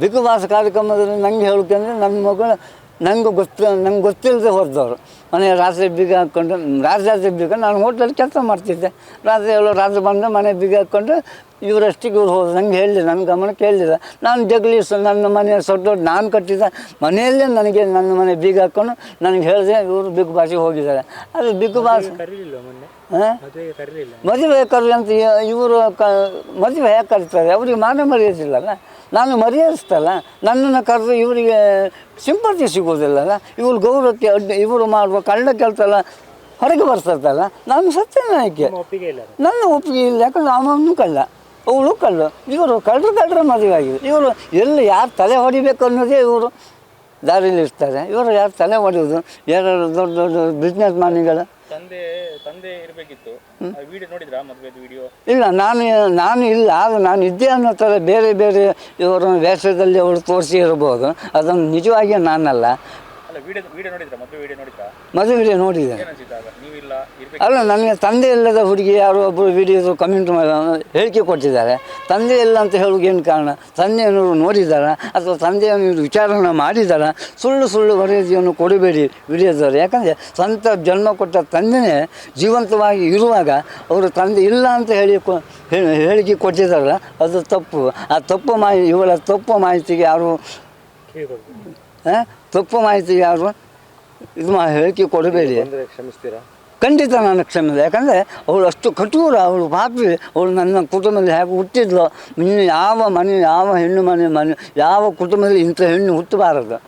Big boss ಕಾರ್ಯಕ್ರಮದಲ್ಲಿ ನಂಗೆ ಹೇಳೋಕೆಂದರೆ ನನ್ನ ಮಗಳು ನಂಗೆ ಗೊತ್ತು ನಂಗೆ ಗೊತ್ತಿಲ್ಲದೆ ಹೊರದವರು ಮನೆ ರಾತ್ರಿ ಬೀಗ ಹಾಕ್ಕೊಂಡು ರಾತ್ರಿ ರಾತ್ರಿ ಬೀಗ ನಾನು ಹೋಟ್ಲಲ್ಲಿ ಕೆಲಸ ಮಾಡ್ತಿದ್ದೆ. ರಾತ್ರಿ ಎಲ್ಲೋ ರಾತ್ರಿ ಬಂದು ಮನೆ ಬೀಗ ಹಾಕ್ಕೊಂಡು ಇವರಷ್ಟಿಗೆ ಇವ್ರು ಹೋದ್ರು. ನಂಗೆ ಹೇಳಿಲ್ಲ ನನ್ನ ಗಮನ ಹೇಳಿಲ್ಲ. ನಾನು ಜಗಲಿ ನನ್ನ ಮನೆ ಸೊಟ್ಟು ನಾನು ಕಟ್ಟಿದ ಮನೆಯಲ್ಲೇ ನನಗೆ ನನ್ನ ಮನೆ ಬೀಗ ಹಾಕ್ಕೊಂಡು ನನಗೆ ಹೇಳಿದೆ ಇವರು ಬಿಗ್ ಬಾಸಿಗೆ ಹೋಗಿದ್ದಾರೆ. ಅದು ಬಿಗ್ ಬಾಸ್ ಮದುವೆ ಕರಿ ಅಂತ ಇವರು ಕ ಮದುವೆ ಹೇಗೆ ಕರೀತಾರೆ? ಅವರಿಗೆ ಮಾನ ಮರ್ಯಾದಿಲ್ಲಲ್ಲ ನಾನು ಮರ್ಯಾದಿಸ್ತಲ್ಲ ನನ್ನನ್ನು ಕರೆದು ಇವರಿಗೆ ಸಿಂಪತಿ ಸಿಗೋದಿಲ್ಲಲ್ಲ ಇವರು ಗೌರವಕ್ಕೆ ಅಡ್ಡ ಇವರು ಮಾಡುವ ಕಳ್ಳ ಕೆಲಸ ಎಲ್ಲ ಹೊರಗೆ ಬರ್ತದಲ್ಲ ನಾನು ಸತ್ಯನಾಯಕೆ. ನನ್ನ ಒಪ್ಪಿಗೆ ಇಲ್ಲ. ಯಾಕಂದ್ರೆ ಅವನು ಕಳ್ಳ. ಅವಳು ಕಳ್ಳು. ಇವರು ಕಳ್ಳರು ಕಳ್ಳರ ಮದುವೆ ಆಗಿದೆ. ಇವರು ಎಲ್ಲಿ ಯಾರು ತಲೆ ಹೊಡಿಬೇಕು ಅನ್ನೋದೇ ಇವರು ದಾರಿಯಲ್ಲಿ ಇರ್ತಾರೆ ಇವರು ಯಾರು ತಲೆ ಹೊಡೆಯೋದು ಯಾರು ದೊಡ್ಡ ದೊಡ್ಡ ಬಿಸ್ನೆಸ್ ಮ್ಯಾನ್ಗಳು ತಂದೆ ತಂದೆ ಇರಬೇಕಿತ್ತು. ವಿಡಿಯೋ ನೋಡಿದ್ರಾ ಮದುವೆದು ವಿಡಿಯೋ ಇಲ್ಲ ನಾನು ನಾನು ಇಲ್ಲ ಆದರೆ ನಾನು ಇದ್ದೆ ಅನ್ನೋ ಥರ ಬೇರೆ ಬೇರೆ ಇವರ ವ್ಯಾಸದಲ್ಲಿ ಅವರು ತೋರಿಸಿ ಇರ್ಬೋದು. ಅದನ್ನು ನಿಜವಾಗಿ ನಾನಲ್ಲ. ವಿಡಿಯೋ ವಿಡಿಯೋ ನೋಡಿದ್ರಾ? ಮದುವೆ ವಿಡಿಯೋ ನೋಡಿದ್ರಾ? ಮದುವೆ ನೋಡಿದೆ. ಏನನ್ಸಿದ್ದಾಗ ನೀವಿಲ್ಲ ಇರ್ಬೇಕು. ಅಲ್ಲ ನನಗೆ ತಂದೆ ಇಲ್ಲದ ಹುಡುಗಿ ಯಾರೋ ಒಬ್ಬರು ವಿಡಿಯೋ ಕಮೆಂಟ್ ಮಾಡಿ ಹೇಳಿಕೆ ಕೊಟ್ಟಿದ್ದಾರೆ. ತಂದೆ ಇಲ್ಲ ಅಂತ ಹೇಳೋಕೆ ಏನು ಕಾರಣ? ತಂದೆಯನ್ನು ನೋಡಿದಾರಾ ಅಥವಾ ತಂದೆಯನ್ನು ಇವ್ರು ವಿಚಾರಣೆ ಮಾಡಿದಾರಾ ಸುಳ್ಳು ಸುಳ್ಳು ವರದಿಯನ್ನು ಕೊಡಬೇಡಿ ವಿಡಿಯೋದವರು. ಯಾಕಂದರೆ ಸ್ವಂತ ಜನ್ಮ ಕೊಟ್ಟ ತಂದೆನೇ ಜೀವಂತವಾಗಿ ಇರುವಾಗ ಅವರು ತಂದೆ ಇಲ್ಲ ಅಂತ ಹೇಳಿ ಹೇಳಿಕೆ ಕೊಟ್ಟಿದ್ದಾರಲ್ಲ ಅದು ತಪ್ಪು. ಆ ತಪ್ಪು ಮಾಹಿತಿ ಇವಳ ತಪ್ಪು ಮಾಹಿತಿಗೆ ಯಾರು ತಪ್ಪು ಮಾಹಿತಿ ಯಾರು? ಇದು ಮಾ ಹೇಳಿಕೆ ಕೊಡಬೇಡಿ. ಕ್ಷಮಿಸ್ತೀರಾ? ಖಂಡಿತ ನಾನು ಕ್ಷಮಿಸಿದೆ. ಯಾಕಂದರೆ ಅವಳು ಅಷ್ಟು ಕಠೋರ ಅವಳು ಪಾಪಿ ಅವಳು ನನ್ನ ಕುಟುಂಬದಲ್ಲಿ ಹೇಗೆ ಹುಟ್ಟಿದ್ಲು ಇನ್ನು ಯಾವ ಮನೆ ಯಾವ ಹೆಣ್ಣು ಮನೆ ಮನೆ ಯಾವ ಕುಟುಂಬದಲ್ಲಿ ಇಂಥ ಹೆಣ್ಣು ಹುಟ್ಟಬಾರದು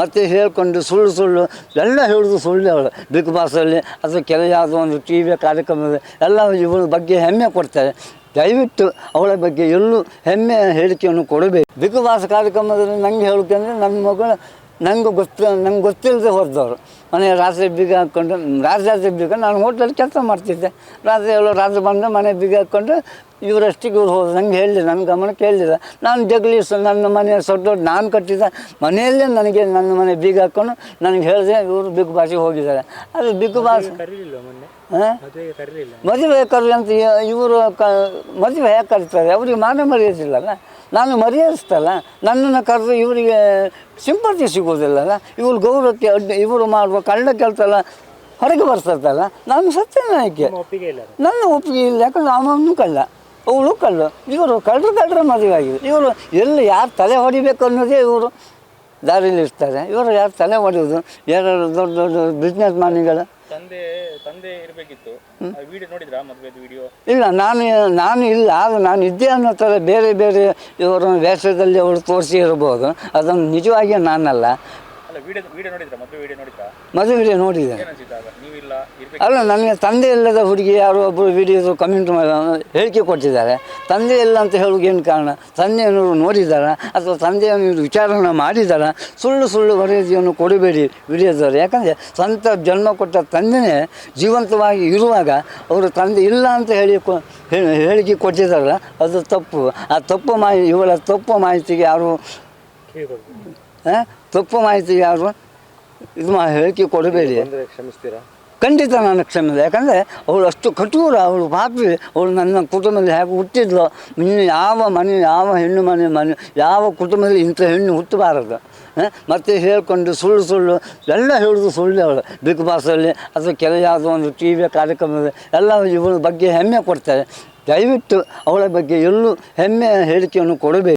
ಮತ್ತೆ ಹೇಳ್ಕೊಂಡು ಸುಳ್ಳು ಸುಳ್ಳು ಎಲ್ಲ ಹೇಳೋದು ಸುಳ್ಳು ಅವಳು. ಬಿಗ್ ಬಾಸಲ್ಲಿ ಅಥವಾ ಕೆಲ ಯಾವುದೋ ಒಂದು ಟಿ ವಿ ಕಾರ್ಯಕ್ರಮದಲ್ಲಿ ಎಲ್ಲ ಇವಳ ಬಗ್ಗೆ ಹೆಮ್ಮೆ ಕೊಡ್ತಾರೆ. ದಯವಿಟ್ಟು ಅವಳ ಬಗ್ಗೆ ಎಲ್ಲೂ ಹೆಮ್ಮೆಯ ಹೇಳಿಕೆಯನ್ನು ಕೊಡಬೇಕು. ಬಿಗ್ ಬಾಸ್ ಕಾರ್ಯಕ್ರಮದಲ್ಲಿ ನಂಗೆ ಹೇಳೋಕೆಂದರೆ ನನ್ನ ಮಗಳು ನಂಗೆ ಗೊತ್ತು, ನಂಗೆ ಗೊತ್ತಿಲ್ಲದೆ ಹೊರದವರು ಮನೆ ರಾತ್ರಿ ಬೀಗ ಹಾಕ್ಕೊಂಡು ರಾತ್ರಿ ರಾತ್ರಿ ಬೀಗ ನಾನು ಹೋಟ್ಲಲ್ಲಿ ಕೆಲಸ ಮಾಡ್ತಿದ್ದೆ. ರಾತ್ರಿ ಎಲ್ಲ ರಾತ್ರಿ ಬಂದು ಮನೆ ಬೀಗ ಹಾಕ್ಕೊಂಡು ಇವರಷ್ಟಿಗೆ ಇವ್ರು ಹೋದ್ರು ನಂಗೆ ಹೇಳಿದೆ ನನ್ನ ಗಮನಕ್ಕೆ ಹೇಳಿಲ್ಲ ನಾನು ಜಗಲಿ ನನ್ನ ಮನೆ ಸೊಡ್ಡ ನಾನು ಕಟ್ಟಿದ ಮನೆಯಲ್ಲೇ ನನಗೆ ನನ್ನ ಮನೆ ಬೀಗ ಹಾಕ್ಕೊಂಡು ನನಗೆ ಹೇಳಿದೆ ಇವರು ಬಿಗ್ ಬಾಸಿಗೆ ಹೋಗಿದ್ದಾರೆ. ಅದು ಬಿಗ್ ಬಾಸ್ ಮದುವೆ ಕರಿ ಅಂತ ಇವರು ಕ ಮದುವೆ ಹೇಗೆ ಕರೀತಾರೆ? ಅವರಿಗೆ ಮಾನ ಮರೆಯೋದಿಲ್ಲಲ್ಲ? ನಾನು ಮರ್ಯಾದಿಸ್ತಲ್ಲ? ನನ್ನನ್ನು ಕರೆದು ಇವರಿಗೆ ಸಿಂಪತಿ ಸಿಗೋದಿಲ್ಲಲ್ಲ ಇವ್ರು ಗೌರವಕ್ಕೆ ಅಡ್ಡ ಇವರು ಮಾಡುವ ಕಳ್ಳ ಕೆಳ್ತಲ್ಲ ಹೊರಗೆ ಬರ್ತದಲ್ಲ ನಾನು ಸತ್ಯನಾಯಕ್ಕೆ ನಾಯಕಿ ನನ್ನ ಒಪ್ಪಿಗೆ ಇಲ್ಲ. ಯಾಕಂದ್ರೆ ಅವನು ಕಳ್ಳ. ಅವಳು ಕಳ್ಳು ಇವರು ಕಳ್ಳರು ಕಳ್ಳರ ಮದುವೆ ಆಗಿದೆ. ಇವರು ಎಲ್ಲಿ ಯಾರು ತಲೆ ಹೊಡಿಬೇಕು ಅನ್ನೋದೇ ಇವರು ದಾರಿಯಲ್ಲಿ ಇರ್ತಾರೆ. ಇವರು ಯಾರು ತಲೆ ಹೊಡೆಯೋದು ಯಾರು ದೊಡ್ಡ ದೊಡ್ಡ ಬಿಸ್ನೆಸ್ ಮ್ಯಾನ್ಗಳು ತಂದೆ ತಂದೆ ಇರಬೇಕಿತ್ತು. ವಿಡಿಯೋ ನೋಡಿದ್ರಾ ಮದುವೆದು ವಿಡಿಯೋ ಇಲ್ಲ ನಾನು ನಾನು ಇಲ್ಲ. ಆದರೆ ನಾನು ಇದ್ದೆ ಅನ್ನೋ ಥರ ಬೇರೆ ಬೇರೆ ಇವರು ವ್ಯಾಸದಲ್ಲಿ ಅವಳು ತೋರಿಸಿ ಇರ್ಬೋದು. ಅದನ್ನು ನಿಜವಾಗಿ ನಾನಲ್ಲ. ಅಲ್ಲ ವಿಡಿಯೋ ವಿಡಿಯೋ ನೋಡಿದ್ರಾ? ಮದುವೆ ವಿಡಿಯೋ ನೋಡಿದ್ರಾ? ಮದುವೆ ನೋಡಿದೆ. ಏನನ್ಸಿದ್ದಾಗ ನೀವಿಲ್ಲ ಇರ್ಬೇಕು. ಅಲ್ಲ ನನಗೆ ತಂದೆ ಇಲ್ಲದ ಹುಡುಗಿ ಯಾರೋ ಒಬ್ಬರು ವಿಡಿಯೋ ಕಮೆಂಟ್ ಹೇಳಿಕೆ ಕೊಟ್ಟಿದ್ದಾರೆ. ತಂದೆ ಇಲ್ಲ ಅಂತ ಹೇಳೋಕೆ ಏನು ಕಾರಣ? ತಂದೆಯನ್ನು ನೋಡಿದಾರಾ ಅಥವಾ ತಂದೆಯನ್ನು ವಿಚಾರಣೆ ಮಾಡಿದಾರಾ ಸುಳ್ಳು ಸುಳ್ಳು ವರದಿಯನ್ನು ಕೊಡಬೇಡಿ ವಿಡಿಯೋದವರು. ಯಾಕಂದರೆ ಸ್ವಂತ ಜನ್ಮ ಕೊಟ್ಟ ತಂದೆನೇ ಜೀವಂತವಾಗಿ ಇರುವಾಗ ಅವರು ತಂದೆ ಇಲ್ಲ ಅಂತ ಹೇಳಿ ಕೊ- ಹೇಳಿಕೆ ಕೊಟ್ಟಿದ್ದಾರಲ್ಲ ಅದು ತಪ್ಪು. ಆ ತಪ್ಪು ಮಾಹಿತಿ ಇವಳ ತಪ್ಪು ಮಾಹಿತಿಗೆ ಯಾರು ತಪ್ಪು ಮಾಹಿತಿ ಯಾರು? ಇದು ಮಾ ಹೇಳಿಕೆ ಕೊಡಬೇಡಿ. ಕ್ಷಮಿಸ್ತೀರಾ? ಖಂಡಿತ ನಾನು ಕ್ಷಮಿಸಿದೆ. ಯಾಕಂದರೆ ಅವಳು ಅಷ್ಟು ಕಠೋರ ಅವಳು ಪಾಪಿ ಅವಳು ನನ್ನ ಕುಟುಂಬದಲ್ಲಿ ಹೇಗೆ ಹುಟ್ಟಿದ್ಲು ಇನ್ನು ಯಾವ ಮನೆ ಯಾವ ಹೆಣ್ಣು ಮನೆ ಮನೆ ಯಾವ ಕುಟುಂಬದಲ್ಲಿ ಇಂಥ ಹೆಣ್ಣು ಹುಟ್ಟಬಾರದು ಮತ್ತೆ ಹೇಳ್ಕೊಂಡು ಸುಳ್ಳು ಸುಳ್ಳು ಎಲ್ಲ ಹೇಳೋದು ಸುಳ್ಳು ಅವಳು. ಬಿಗ್ ಬಾಸಲ್ಲಿ ಅಥವಾ ಕೆಲ ಯಾವುದೋ ಒಂದು ಟಿ ವಿ ಕಾರ್ಯಕ್ರಮದಲ್ಲಿ ಎಲ್ಲ ಇವಳ ಬಗ್ಗೆ ಹೆಮ್ಮೆ ಕೊಡ್ತಾರೆ. ದಯವಿಟ್ಟು ಅವಳ ಬಗ್ಗೆ ಎಲ್ಲೂ ಹೆಮ್ಮೆ ಹೇಳಿಕೆಯನ್ನು ಕೊಡಬೇಕು